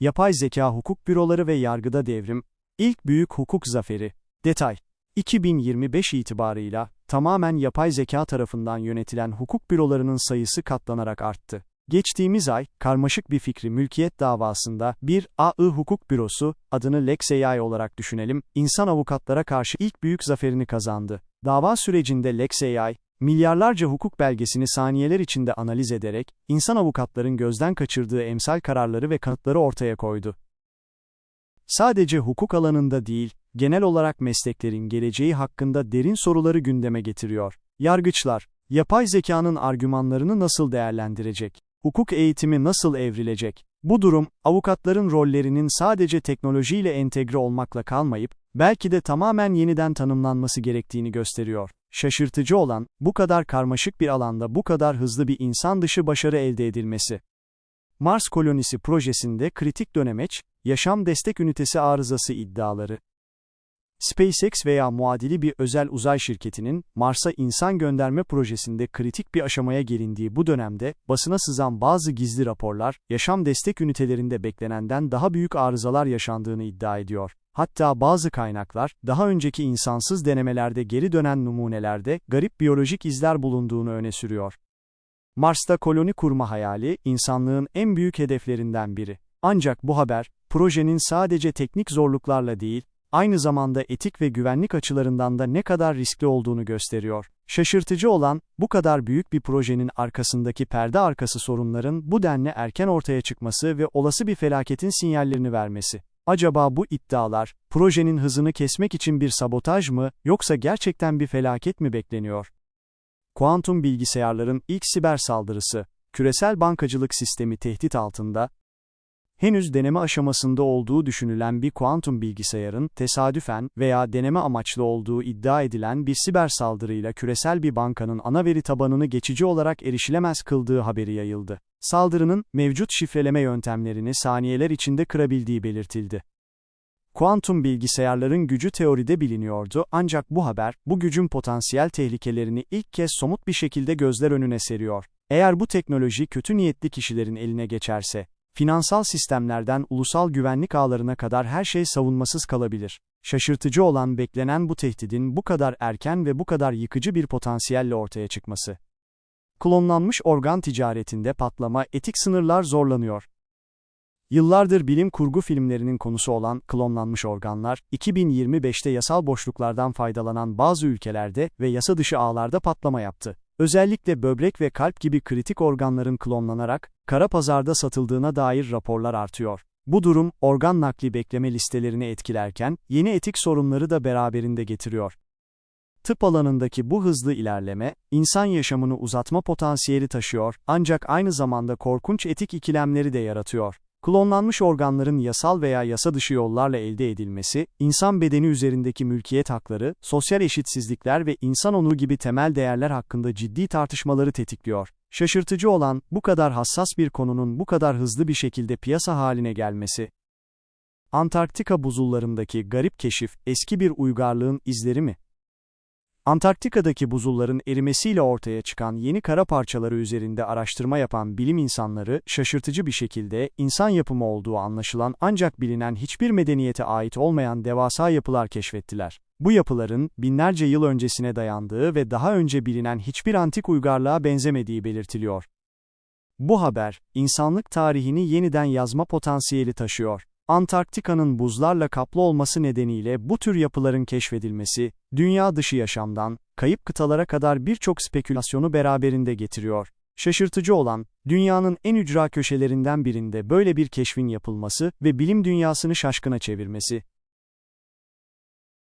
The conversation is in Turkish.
Yapay zeka hukuk büroları ve yargıda devrim, ilk büyük hukuk zaferi. Detay 2025 itibarıyla tamamen yapay zeka tarafından yönetilen hukuk bürolarının sayısı katlanarak arttı. Geçtiğimiz ay, karmaşık bir fikri mülkiyet davasında bir AI hukuk bürosu, adını LexAI olarak düşünelim, insan avukatlara karşı ilk büyük zaferini kazandı. Dava sürecinde LexAI, milyarlarca hukuk belgesini saniyeler içinde analiz ederek, insan avukatların gözden kaçırdığı emsal kararları ve kanıtları ortaya koydu. Sadece hukuk alanında değil, genel olarak mesleklerin geleceği hakkında derin soruları gündeme getiriyor. Yargıçlar, yapay zekanın argümanlarını nasıl değerlendirecek? Hukuk eğitimi nasıl evrilecek? Bu durum, avukatların rollerinin sadece teknolojiyle entegre olmakla kalmayıp, belki de tamamen yeniden tanımlanması gerektiğini gösteriyor. Şaşırtıcı olan, bu kadar karmaşık bir alanda bu kadar hızlı bir insan dışı başarı elde edilmesi. Mars kolonisi projesinde kritik dönemeç, yaşam destek ünitesi arızası iddiaları. SpaceX veya muadili bir özel uzay şirketinin Mars'a insan gönderme projesinde kritik bir aşamaya gelindiği bu dönemde basına sızan bazı gizli raporlar, yaşam destek ünitelerinde beklenenden daha büyük arızalar yaşandığını iddia ediyor. Hatta bazı kaynaklar, daha önceki insansız denemelerde geri dönen numunelerde garip biyolojik izler bulunduğunu öne sürüyor. Mars'ta koloni kurma hayali, insanlığın en büyük hedeflerinden biri. Ancak bu haber, projenin sadece teknik zorluklarla değil, aynı zamanda etik ve güvenlik açılarından da ne kadar riskli olduğunu gösteriyor. Şaşırtıcı olan, bu kadar büyük bir projenin arkasındaki perde arkası sorunların bu denli erken ortaya çıkması ve olası bir felaketin sinyallerini vermesi. Acaba bu iddialar, projenin hızını kesmek için bir sabotaj mı, yoksa gerçekten bir felaket mi bekleniyor? Kuantum bilgisayarların ilk siber saldırısı, küresel bankacılık sistemi tehdit altında, henüz deneme aşamasında olduğu düşünülen bir kuantum bilgisayarın, tesadüfen veya deneme amaçlı olduğu iddia edilen bir siber saldırıyla küresel bir bankanın ana veri tabanını geçici olarak erişilemez kıldığı haberi yayıldı. Saldırının, mevcut şifreleme yöntemlerini saniyeler içinde kırabildiği belirtildi. Kuantum bilgisayarların gücü teoride biliniyordu ancak bu haber, bu gücün potansiyel tehlikelerini ilk kez somut bir şekilde gözler önüne seriyor. Eğer bu teknoloji kötü niyetli kişilerin eline geçerse, finansal sistemlerden ulusal güvenlik ağlarına kadar her şey savunmasız kalabilir. Şaşırtıcı olan beklenen bu tehdidin bu kadar erken ve bu kadar yıkıcı bir potansiyelle ortaya çıkması. Klonlanmış organ ticaretinde patlama, etik sınırlar zorlanıyor. Yıllardır bilim kurgu filmlerinin konusu olan klonlanmış organlar, 2025'te yasal boşluklardan faydalanan bazı ülkelerde ve yasa dışı ağlarda patlama yaptı. Özellikle böbrek ve kalp gibi kritik organların klonlanarak, kara pazarda satıldığına dair raporlar artıyor. Bu durum, organ nakli bekleme listelerini etkilerken, yeni etik sorunları da beraberinde getiriyor. Tıp alanındaki bu hızlı ilerleme, insan yaşamını uzatma potansiyeli taşıyor, ancak aynı zamanda korkunç etik ikilemleri de yaratıyor. Klonlanmış organların yasal veya yasa dışı yollarla elde edilmesi, insan bedeni üzerindeki mülkiyet hakları, sosyal eşitsizlikler ve insan onuru gibi temel değerler hakkında ciddi tartışmaları tetikliyor. Şaşırtıcı olan, bu kadar hassas bir konunun bu kadar hızlı bir şekilde piyasa haline gelmesi. Antarktika buzullarındaki garip keşif, eski bir uygarlığın izleri mi? Antarktika'daki buzulların erimesiyle ortaya çıkan yeni kara parçaları üzerinde araştırma yapan bilim insanları, şaşırtıcı bir şekilde, insan yapımı olduğu anlaşılan ancak bilinen hiçbir medeniyete ait olmayan devasa yapılar keşfettiler. Bu yapıların, binlerce yıl öncesine dayandığı ve daha önce bilinen hiçbir antik uygarlığa benzemediği belirtiliyor. Bu haber, insanlık tarihini yeniden yazma potansiyeli taşıyor. Antarktika'nın buzlarla kaplı olması nedeniyle bu tür yapıların keşfedilmesi, dünya dışı yaşamdan, kayıp kıtalara kadar birçok spekülasyonu beraberinde getiriyor. Şaşırtıcı olan, dünyanın en ücra köşelerinden birinde böyle bir keşfin yapılması ve bilim dünyasını şaşkına çevirmesi.